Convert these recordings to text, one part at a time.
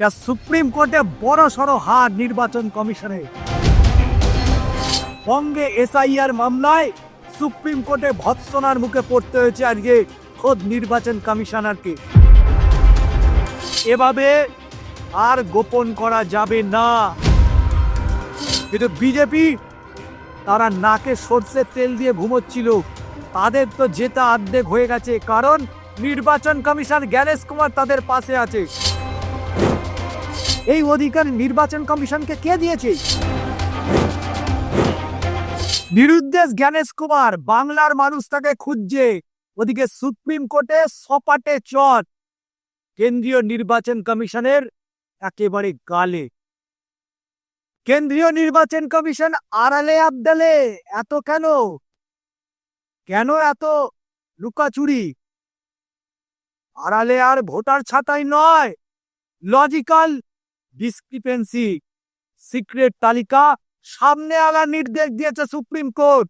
এটা সুপ্রিম কোর্টে বড় সড়ো হার নির্বাচন কমিশনে। বঙ্গে এসআইআর মামলায় সুপ্রিম কোর্টে ভৎসনার মুখে পড়তে হয়েছে আজকে খোদ নির্বাচন কমিশনারকে। এভাবে আর গোপন করা যাবে না। কিন্তু বিজেপি তারা নাকে সর্ষের তেল দিয়ে ঘুমোচ্ছিল। তাদের তো জেতা অর্ধেক হয়ে গেছে, কারণ নির্বাচন কমিশন জ্ঞানেশ কুমার তাদের পাশে আছে। এই অধিকার নির্বাচন কমিশনকে কে দিয়েছে? নিরুদ্দেশ জ্ঞানেশ কুমার, বাংলার মানুষ তাকে খুঁজছে। ওদিকে সুপ্রিম কোর্টে সপাটে চট কেন্দ্রীয় নির্বাচন কমিশনের একেবারে গালে। কেন্দ্রীয় নির্বাচন কমিশন আড়ালে আবদালে, এত কেন? কেন এত লুকাচুরি? আড়ালে আর ভোটার ছাতাই নয়। লজিক্যাল ডিসক্রিপেন্সি সিক্রেট তালিকা সামনে আনার নির্দেশ দিয়েছে সুপ্রিম কোর্ট।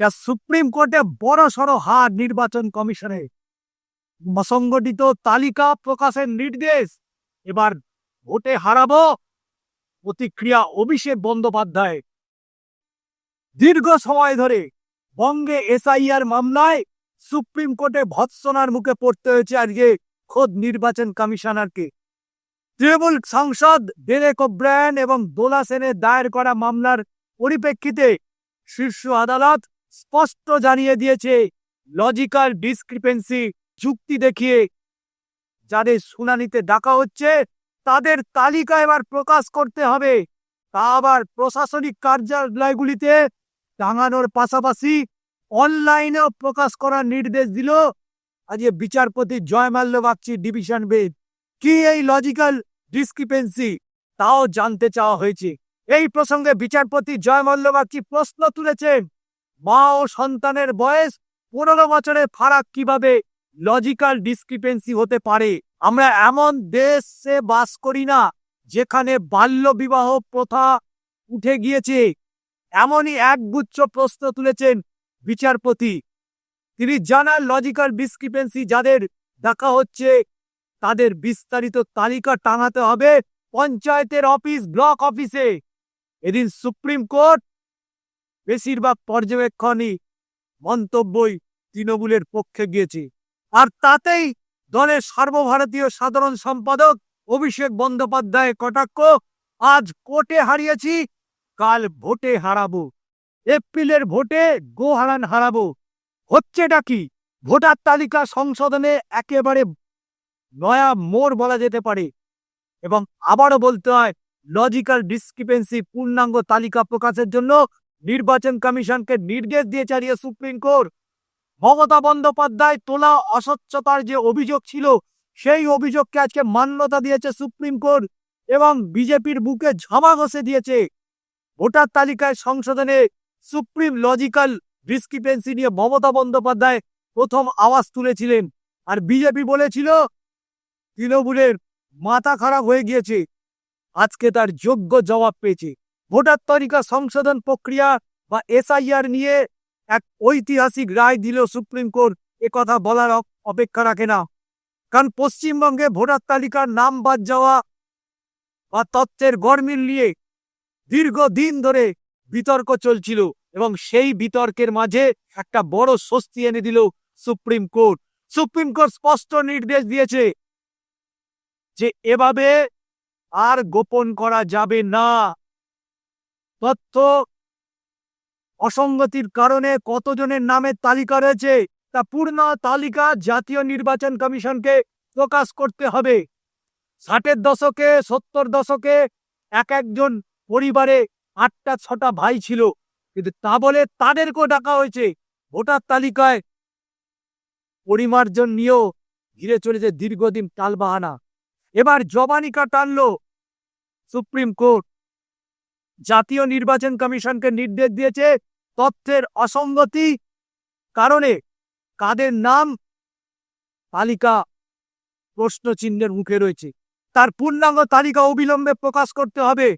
এটা সুপ্রিম কোর্টে বড় সড়ো হার নির্বাচন কমিশনে। অসংগঠিত তালিকা প্রকাশের নির্দেশ, এবার ভোটে হারাবো প্রতিক্রিয়া অভিষেক বন্দ্যোপাধ্যায়। দীর্ঘ সময় ধরে বঙ্গে এসআইআর মামলায় সুপ্রিম কোর্টে ভৎসনার মুখে পড়তে হয়েছে আজকে খোদ নির্বাচন কমিশনারকে। তৃণমূল সাংসদ ডেরেক ওব্রায়ন এবং দোলা সেনের দায়ের করা মামলার পরিপ্রেক্ষিতে শীর্ষ আদালত স্পষ্ট জানিয়ে দিয়েছে, লজিক্যাল ডিসক্রিপেন্সি যুক্তি দেখিয়ে যাদের শুনানিতে ডাকা হচ্ছে, তাদের তালিকা এবার প্রকাশ করতে হবে। তা আবার প্রশাসনিক কার্যালয়গুলিতে টাঙানোর পাশাপাশি অনলাইনেও প্রকাশ করার নির্দেশ দিল। আজকে বিচারপতি জয়মাল্য বাগচি ডিভিশন বেঞ্চ। কি এই লজিক্যাল ডিসক্রিপেন্সি তাও জানতে চাওয়া হয়েছে। এই প্রসঙ্গে বিচারপতি জয়মাল্য বাগচি প্রশ্ন তুলেছেন? মা ও সন্তানের বয়স পনেরো বছরের ফারাক কীভাবে লজিক্যাল ডিসক্রিপেন্সি হতে পারে? আমরা এমন দেশে বাস করি না, যেখানে বাল্য বিবাহ প্রথা উঠে গিয়েছে। এমনই একগুচ্ছ প্রশ্ন তুলেছেন বিচারপতি। তিনি জানান লজিক্যাল ডিসক্রিপেন্সি যাদের দেখা হচ্ছে তাদের বিস্তারিত তালিকা টাঙাতে হবে পঞ্চায়েতের অফিস ব্লক অফিসে। এদিন সুপ্রিম কোর্ট বেশিরভাগ পর্যবেক্ষণই মন্তব্যই তৃণমূলের পক্ষে গিয়েছে। আর তাতেই দলের সর্বভারতীয় সাধারণ সম্পাদক অভিষেক বন্দ্যোপাধ্যায় কটাক্ষ, আজ কোর্টে হারিয়েছি, কাল ভোটে হারাবো। এপ্রিলের ভোটে গো হারান হারাবো। হচ্ছেটা কি? ভোটার তালিকা সংশোধনে একেবারে নয়া মোড় বলা যেতে পারে। এবং আবারও বলতে হয় লজিক্যাল ডিসক্রিপেন্সি পূর্ণাঙ্গ তালিকা প্রকাশের জন্য নির্বাচন কমিশনকে নির্দেশ দিয়ে চালিয়ে সুপ্রিম কোর্ট। মমতা বন্দ্যোপাধ্যায় তোলা অস্বচ্ছতার যে অভিযোগ ছিল, সেই অভিযোগকে আজকে মান্যতা দিয়েছে সুপ্রিম কোর্ট এবং বিজেপির বুকে ঝামা ঘষে দিয়েছে। ভোটার তালিকায় সংশোধনে সুপ্রিম লজিক্যাল ডিসক্রিপেন্সি নিয়ে মমতা বন্দ্যোপাধ্যায় প্রথম আওয়াজ তুলেছিলেন। আর বিজেপি বলেছিল তৃণমূলের মাথা খারাপ হয়ে গিয়েছে। আজকে তার যোগ্য জবাব পেয়েছে। ভোটার তালিকা সংশোধন প্রক্রিয়া বা এসআইআর নিয়ে এক ঐতিহাসিক রায় দিল সুপ্রিম কোর্ট কথা বলার অপেক্ষা রাখে না। কারণ পশ্চিমবঙ্গে ভোটার তালিকার নাম বাদ যাওয়া বা তথ্যের গরমিল নিয়ে দীর্ঘদিন ধরে বিতর্ক চলছিল এবং সেই বিতর্কের মাঝে একটা বড় স্বস্তি এনে দিল সুপ্রিম কোর্ট। সুপ্রিম কোর্ট স্পষ্ট নির্দেশ দিয়েছে যে এভাবে আর গোপন করা যাবে না। তথ্য অসঙ্গতির কারণে কতজনের নামের তালিকা রয়েছে, তা পূর্ণ তালিকা জাতীয় নির্বাচন কমিশনকে প্রকাশ করতে হবে। ষাটের দশকে, সত্তর দশকে এক একজন পরিবারে আটটা, ছটা ভাই ছিল, কিন্তু তা বলে তাদেরকেও ডাকা হয়েছে। ভোটার তালিকায় পরিমার্জন নিয়েও ঘিরে চলেছে দীর্ঘদিন টালবাহানা। এবার জবানিকা টানল সুপ্রিম কোর্ট। জাতীয় নির্বাচন কমিশনকে নির্দেশ দিয়েছে তথ্যের অসঙ্গতি কারণে কাদের নাম তালিকা প্রশ্ন চিহ্নের মুখে রয়েছে। তার পূর্ণাঙ্গ তালিকা অবিলম্বে প্রকাশ করতে হবে।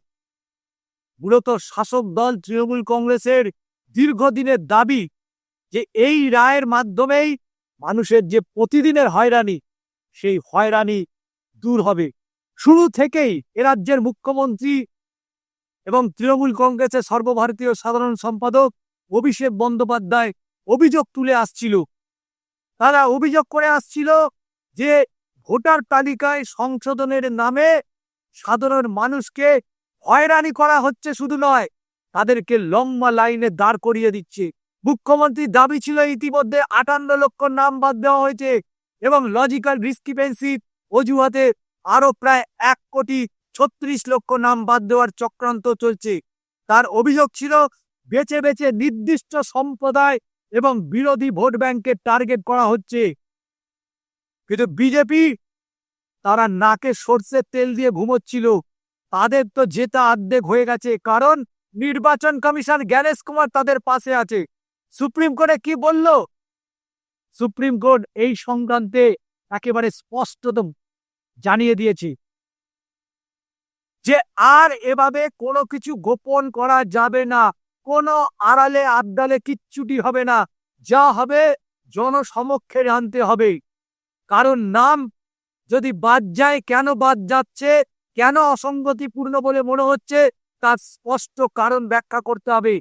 মূলত শাসক দল তৃণমূল কংগ্রেসের দীর্ঘদিনের দাবি যে এই রায়ের মাধ্যমেই মানুষের যে প্রতিদিনের হয়রানি, সেই হয়রানি দূর হবে। শুরু থেকেই এ রাজ্যের মুখ্যমন্ত্রী এবং তৃণমূল কংগ্রেসের সর্বভারতীয় সাধারণ সম্পাদক অভিষেক বন্দ্যোপাধ্যায় অভিযোগ তুলে আসছিল। তারা অভিযোগ করে আসছিল যে ভোটার তালিকায় সংশোধনের নামে সাধারণ মানুষকে হয়রানি করা হচ্ছে শুধু নয়, তাদেরকে লম্বা লাইনে দাঁড় করিয়ে দিচ্ছে। মুখ্যমন্ত্রীর দাবি ছিল ইতিমধ্যে আটান্ন লক্ষ নাম বাদ দেওয়া হয়েছে এবং লজিক্যাল রিস্কিপেন্সির অজুহাতে আরও প্রায় এক কোটি ছত্রিশ লক্ষ নাম বাদ দেওয়ার চক্রান্ত চলছে। তার অভিযোগ ছিল, বেছে বেছে নির্দিষ্ট সম্প্রদায় এবং বিরোধী ভোট ব্যাংকের টার্গেট করা হচ্ছে। কিন্তু বিজেপি তারা নাকে সর্ষের তেল দিয়ে ঘুমোচ্ছিল। তাদের তো জেতা অর্ধেক হয়ে গেছে, কারণ নির্বাচন কমিশন জ্ঞানেশ কুমার তাদের পাশে আছে। সুপ্রিম কোর্টে কি বলল? সুপ্রিম কোর্ট এই সংক্রান্তে একেবারে স্পষ্টত জানিয়ে দিয়েছে যে আর এভাবে কোনো কিছু গোপন করা যাবে না। কোনো আড়ালে আবডালে কিচ্ছুটি হবে না। যা হবে জনসমক্ষে আনতে হবে। কারণ নাম যদি বাদ যায়, কেন বাদ যাচ্ছে, কেন অসঙ্গতিপূর্ণ বলে মনে হচ্ছে, তার স্পষ্ট কারণ ব্যাখ্যা করতে হবে।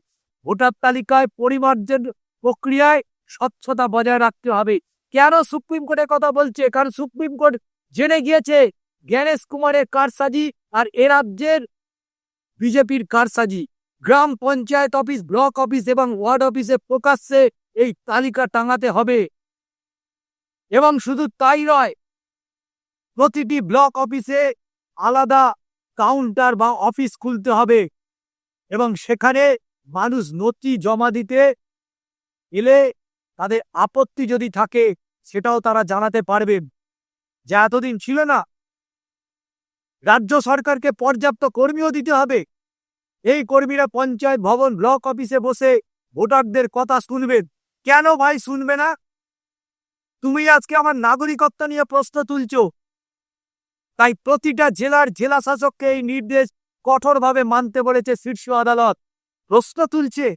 ভোটার তালিকায় পরিমার্জন প্রক্রিয়ায় স্বচ্ছতা বজায় রাখতে হবে। কেন সুপ্রিম কোর্টের কথা বলছে? কারণ সুপ্রিম কোর্ট জেনে গিয়েছে জ্ঞানেশ কুমারের কারসাজি আর এ রাজ্যের বিজেপির কারসাজি। গ্রাম পঞ্চায়েত অফিস, ব্লক অফিস এবং ওয়ার্ড অফিসে প্রকাশ্যে এই তালিকা টাঙাতে হবে। এবং শুধু তাই নয়, প্রতিটি ব্লক অফিসে আলাদা কাউন্টার বা অফিস খুলতে হবে এবং সেখানে মানুষ নথি জমা দিতে এলে তাদের আপত্তি যদি থাকে, সেটাও তারা জানাতে পারবেন যা এতদিন ছিল না। রাজ্য সরকারকে পর্যাপ্ত কর্মীও দিতে হবে। এই কর্মীরা পঞ্চায়েত ভবন ব্লক অফিসে বসে ভোটারদের কথা শুনবেন। কেন ভাই শুনবে না? তুমি আজকে আমার নাগরিকত্ব নিয়ে প্রশ্ন তুলছ। তাই প্রতিটা জেলার জেলা শাসককে এই নির্দেশ কঠোরভাবে মানতে বলেছে শীর্ষ আদালত। প্রশ্ন তুলছে।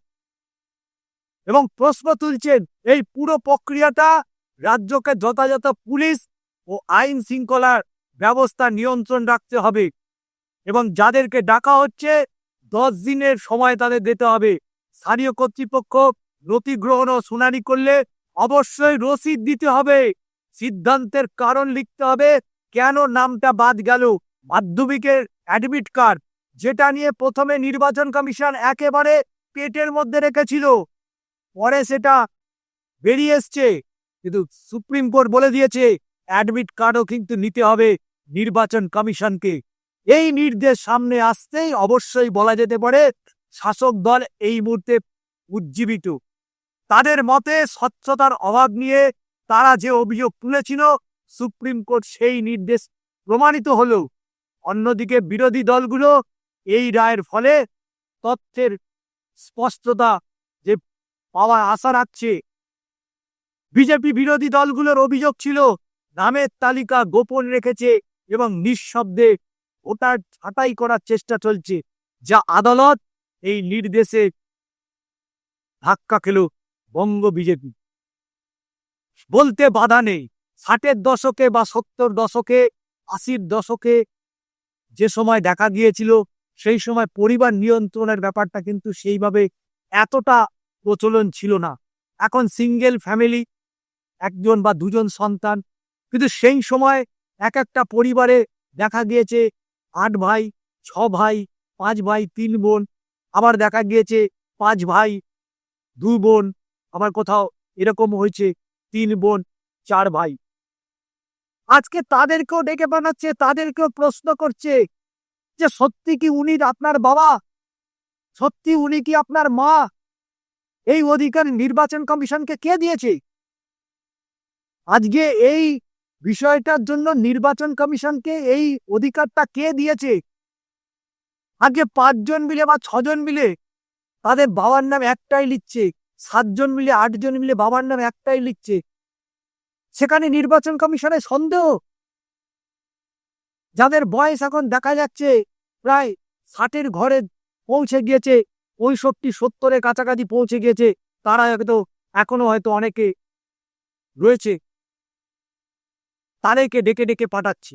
এবং প্রশ্ন তুলছেন, এই পুরো প্রক্রিয়াটা রাজ্যকে যথাযথ পুলিশ ও আইন শৃঙ্খলার ব্যবস্থা নিয়ন্ত্রণ রাখতে হবে এবং যাদেরকে ডাকা হচ্ছে দশ দিনের সময় তাদের দিতে হবে। স্থানীয় কর্তৃপক্ষ নথি গ্রহণ ও শুনানি করলে অবশ্যই রসিদ দিতে হবে। সিদ্ধান্তের কারণ লিখতে হবে কেন নামটা বাদ গেল। মাধ্যমিকের অ্যাডমিট কার্ড যেটা নিয়ে প্রথমে নির্বাচন কমিশন একেবারে পেটের মধ্যে রেখেছিল। পরে সেটা বেরিয়ে এসছে। কিন্তু সুপ্রিম কোর্ট বলে দিয়েছে অ্যাডমিট কার্ডও কিন্তু নিতে হবে নির্বাচন কমিশনকে। এই নির্দেশ সামনে আসতেই অবশ্যই বলা যেতে পারে শাসক দল এই মুহূর্তে উজ্জীবিত। তাদের মতে স্বচ্ছতার অভাব নিয়ে তারা যে অভিযোগ তুলেছিল, সুপ্রিম কোর্ট সেই নির্দেশ প্রমাণিত হলো। অন্যদিকে বিরোধী দলগুলো এই রায়ের ফলে তথ্যের স্পষ্টতা যে পাওয়ার আশা রাখছে। বিজেপি বিরোধী দলগুলোর অভিযোগ ছিল নামের তালিকা গোপন রেখেছে এবং নিঃশব্দে ভোটার ছাঁটাই করার চেষ্টা চলছে, যা আদালত এই নির্দেশে ধাক্কা খেল বঙ্গ বিজেপি। বলতে বাধা নেই, ষাটের দশকে বা সত্তর দশকে, আশির দশকে যে সময় দেখা গিয়েছিল, সেই সময় পরিবার নিয়ন্ত্রণের ব্যাপারটা কিন্তু সেইভাবে এতটা প্রচলন ছিল না। এখন সিঙ্গেল ফ্যামিলি একজন বা দুজন সন্তান কিন্তু সেই সময় এক একটা পরিবারে দেখা গিয়েছে আট ভাই, ছ ভাই, পাঁচ ভাই, তিন বোন। আবার দেখা গিয়েছে পাঁচ ভাই, দু বোন। আবার কোথাও এরকম হয়েছে তিন বোন, চার ভাই। আজকে তাদেরকেও ডেকে বানাচ্ছে, তাদেরকেও প্রশ্ন করছে যে, সত্যি কি উনি আপনার বাবা? সত্যি উনি কি আপনার মা? এই অধিকার নির্বাচন কমিশনকে কে দিয়েছে? আজকে এই বিষয়টার জন্য নির্বাচন কমিশনকে এই অধিকারটা কে দিয়েছে? আজকে পাঁচজন মিলে বা ছজন মিলে তাদের বাবার নাম একটাই লিখছে, সাতজন মিলে, আটজন মিলে বাবার নাম একটাই লিখছে। সেখানে নির্বাচন কমিশনের সন্দেহ। যাদের বয়স এখন দেখা যাচ্ছে, প্রায় ষাটের ঘরে পৌঁছে গিয়েছে, পঁয়ষট্টি, সত্তরের কাছাকাছি পৌঁছে গিয়েছে, তারা হয়তো এখনও হয়তো অনেকে রয়েছে। তাদেরকে ডেকে ডেকে পাঠাচ্ছি।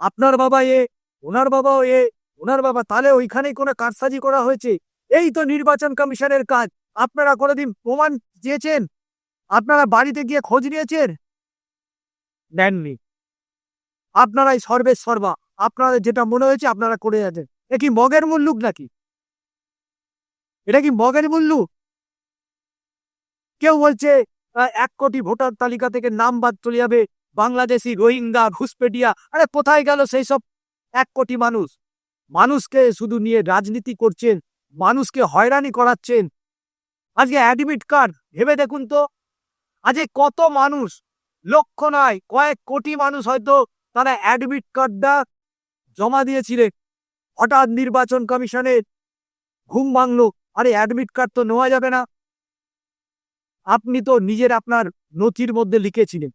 আপনার বাবা এ, ওনার বাবাও এ, ওনার বাবা, তাহলে ওইখানেই কোনো কারসাজি করা হয়েছে? এই তো নির্বাচন কমিশনের কাজ। আপনারা কোনোদিন প্রমাণ দিয়েছেন? আপনারা বাড়িতে গিয়ে খোঁজ নিয়েছেন? নেননি। আপনারাই সর্বের সর্বা। আপনাদের যেটা মনে হয়েছে, আপনারা করে যাচ্ছেন। এ কি মগের মুল্লুক নাকি? এটা কি মগের মুল্লুক? কেউ বলছে এক কোটি ভোটার তালিকা থেকে নাম বাদ চলে যাবে। বাংলাদেশি রোহিঙ্গা, ঘুষপেটিয়া, আরে কোথায় গেল সেই সব এক কোটি মানুষ? মানুষকে শুধু নিয়ে রাজনীতি করছেন, মানুষকে হয়রানি করাচ্ছেন। আজকে অ্যাডমিট কার্ড, ভেবে দেখুন তো। আজকে কত মানুষ, লক্ষ নয় কয়েক কোটি মানুষ হয়তো তারা অ্যাডমিট কার্ডটা জমা দিয়েছিলেন হঠাৎ নির্বাচন কমিশনের ঘুম ভাঙলো। আরে অ্যাডমিট কার্ড তো নেওয়া যাবে না। আপনি তো নিজের আপনার নথির মধ্যে লিখেছিলেন।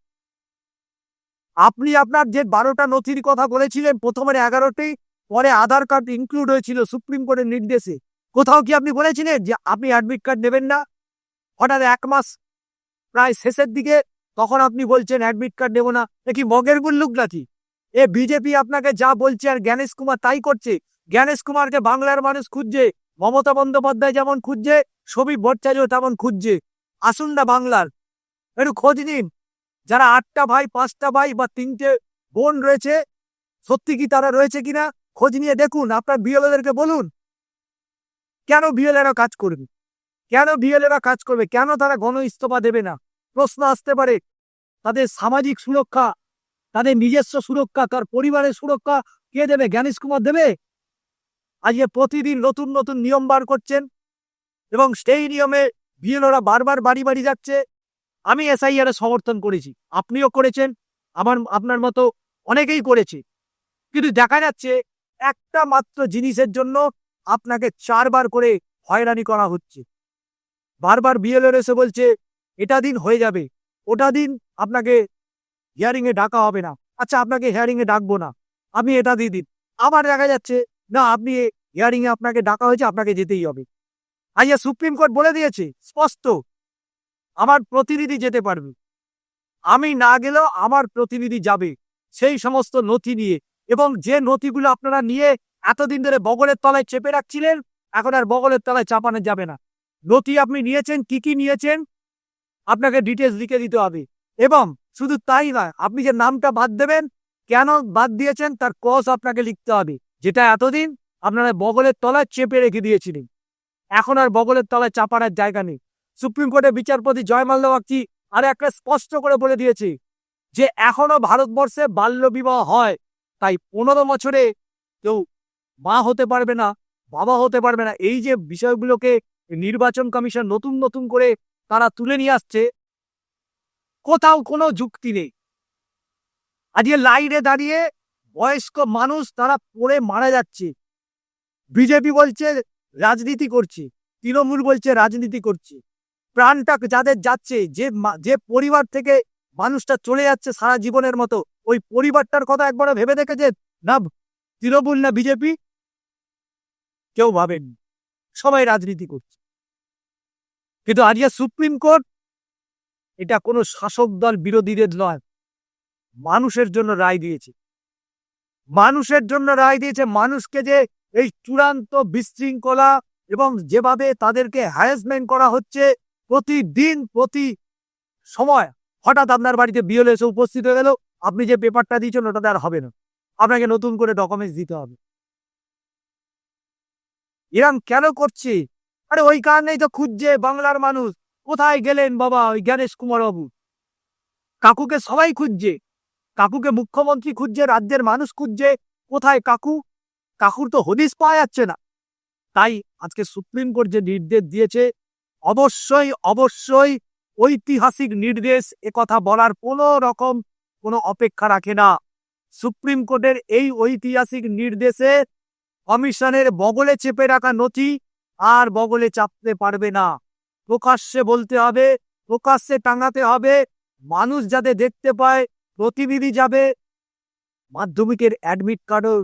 আপনি আপনার যে বারোটা নথির কথা বলেছিলেন, প্রথমের এগারোটি, পরে আধার কার্ড ইনক্লুড হয়েছিল সুপ্রিম কোর্টের নির্দেশে। কোথাও কি আপনি বলেছিলেন যে আপনি অ্যাডমিট কার্ড নেবেন না? হঠাৎ এক মাস প্রায় শেষের দিকে তখন আপনি বলছেন অ্যাডমিট কার্ড নেব না। এ কি মগের গুল্লুক নাকি? এ বিজেপি আপনাকে যা বলছে আর জ্ঞানেশ কুমার তাই করছে। জ্ঞানেশ কুমারকে বাংলার মানুষ খুঁজছে, মমতা বন্দ্যোপাধ্যায় যেমন খুঁজছে ছবি ভট্টাচার্য তেমন খুঁজছে। আসুন না বাংলার। একটু খোঁজ নিন। যারা আটটা ভাই, পাঁচটা ভাই বা তিনটে বোন রয়েছে, সত্যি কি তারা রয়েছে কিনা খোঁজ নিয়ে দেখুন। আপনার বিএলএদেরকে বলুন, কেন বিএলএরা কাজ করবে? কেন বিএলএরা কাজ করবে? কেন তারা গণ ইস্তফা দেবে না? প্রশ্ন আসতে পারে, তাদের সামাজিক সুরক্ষা, তাদের নিজস্ব সুরক্ষা তার পরিবারের সুরক্ষা, কে দেবে? জ্ঞানেশ কুমার দেবে? আজকে প্রতিদিন নতুন নতুন নিয়ম বার করছেন এবং সেই নিয়মে বিএলওরা বারবার বাড়ি বাড়ি যাচ্ছে। আমি এসআইআর সমর্থন করেছি। আপনিও করেছেন, আমার, আপনার মতো অনেকেই করেছে। কিন্তু দেখা যাচ্ছে একটা মাত্র জিনিসের জন্য আপনাকে চারবার করে হয়রানি করা হচ্ছে। বারবার বিএলওর এসে বলছে, এটা দিন হয়ে যাবে। ওটা দিন আপনাকে হিয়ারিং এ ডাকা হবে না। আচ্ছা আপনাকে হিয়ারিং এ ডাকবো না। আপনি এটা দিয়ে দিন। আবার দেখা যাচ্ছে, না, আপনি হিয়ারিং এ আপনাকে ডাকা হয়েছে, আপনাকে যেতেই হবে। আইয়া সুপ্রিম কোর্ট বলে দিয়েছে, স্পষ্ট। আমার প্রতিনিধি যেতে পারবে। আমি না গেলেও আমার প্রতিনিধি যাবে সেই সমস্ত নথি নিয়ে। এবং যে নথিগুলো আপনারা নিয়ে এতদিন ধরে বগলের তলায় চেপে রাখছিলেন, এখন আর বগলের তলায় চাপানো যাবে না। নথি আপনি নিয়েছেন, কি কি নিয়েছেন, আপনাকে ডিটেলস লিখে দিতে হবে। এবং শুধু তাই নয়, আপনি যে নামটা বাদ দেবেন, কেন বাদ দিয়েছেন, তার কজ আপনাকে লিখতে হবে। যেটা এতদিন আপনারা বগলের তলায় চেপে রেখে দিয়েছিলেন। এখন আর বগলের তলায় চাপার আর জায়গা নেই। সুপ্রিম কোর্টের বিচারপতি জয়মাল্য বাগচি আর একটা স্পষ্ট করে বলে দিয়েছে যে এখনও ভারতবর্ষে বাল্য বিবাহ হয়। তাই পনেরো বছরে কেউ মা হতে পারবে না, বাবা হতে পারবে না। এই যে বিষয়গুলোকে নির্বাচন কমিশন নতুন নতুন করে তারা তুলে নিয়ে আসছে, কোথাও কোনো যুক্তি নেই। আজকে লাইনে দাঁড়িয়ে বয়স্ক মানুষ তারা পড়ে মারা যাচ্ছে। বিজেপি বলছে রাজনীতি করছে, তৃণমূল বলছে রাজনীতি করছে। প্রাণটা যাদের যাচ্ছে, যে যে পরিবার থেকে মানুষটা চলে যাচ্ছে সারা জীবনের মতো, ওই পরিবারটার কথা একবার ভেবে দেখেছে না, তৃণমূল না বিজেপি? কেউ ভাবেন সবাই রাজনীতি করছে। কিন্তু আজকে সুপ্রিম কোর্ট, এটা কোনো শাসক দল বিরোধীদের নয়। মানুষের জন্য রায় দিয়েছে। মানুষের জন্য রায় দিয়েছে মানুষকে যে এই চূড়ান্ত বিশৃঙ্খলা এবং যেভাবে তাদেরকে হ্যারাসমেন্ট করা হচ্ছে প্রতিদিন, প্রতি সময় হঠাৎ আপনার বাড়িতে বিএল এসে উপস্থিত হয়ে গেল। আপনি যে পেপারটা দিয়েছেন, ওটাতে আর হবে না। আপনাকে নতুন করে ডকুমেন্টস দিতে হবে। এরম কেন করছে? আরে ওই কারণেই তো খুঁজছে বাংলার মানুষ। কোথায় গেলেন বাবা ওই জ্ঞানেশ কুমার বাবু কাকুকে সবাই খুঁজছে। কাকুকে মুখ্যমন্ত্রী খুঁজছে, রাজ্যের মানুষ খুঁজছে। কোথায় কাকু? কাকুর তো হদিস পাওয়া যাচ্ছে না। তাই আজকে সুপ্রিম কোর্ট যে নির্দেশ দিয়েছে অবশ্যই অবশ্যই ঐতিহাসিক নির্দেশ কথা বলার কোনো রকম কোনো অপেক্ষা রাখে না। সুপ্রিম কোর্টের এই ঐতিহাসিক নির্দেশে কমিশনের বগলে চেপে রাখা নথি আর বগলে চাপতে পারবে না। প্রকাশ্যে বলতে হবে, প্রকাশ্যে টাঙাতে হবে, মানুষ যাতে দেখতে পায়, প্রতিনিধি যাবে, মাধ্যমিকের অ্যাডমিট কার্ডও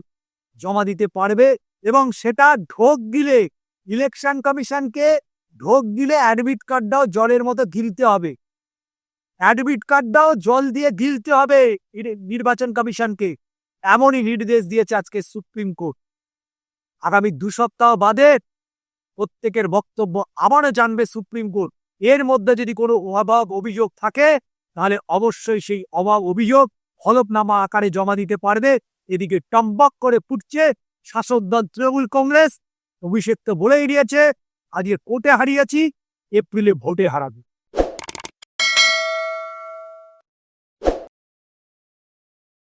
জমা দিতে পারবে এবং সেটা ঢোক গিলে ইলেকশন কমিশনকে ঢোক গিলে অ্যাডমিট কার্ডটাও জলের মতো গিলতে হবে। অ্যাডমিট কার্ডটাও জল দিয়ে গিলতে হবে নির্বাচন কমিশনকে। এমনই নির্দেশ দিয়েছে আজকে সুপ্রিম কোর্ট। আগামী দু সপ্তাহ বাদে প্রত্যেকের বক্তব্য আবারও জানবে সুপ্রিম কোর্ট। এর মধ্যে যদি কোনো অভাব অভিযোগ থাকে, তাহলে অবশ্যই সেই অভাব অভিযোগ হলফনামা আকারে জমা দিতে পারবে। এদিকে টম্বক করে ফুটছে শাসক দল তৃণমূল কংগ্রেস। অভিষেক তো বলেই দিয়েছে আজকে কোর্টে হারিয়েছি এপ্রিলে ভোটে হারাবে।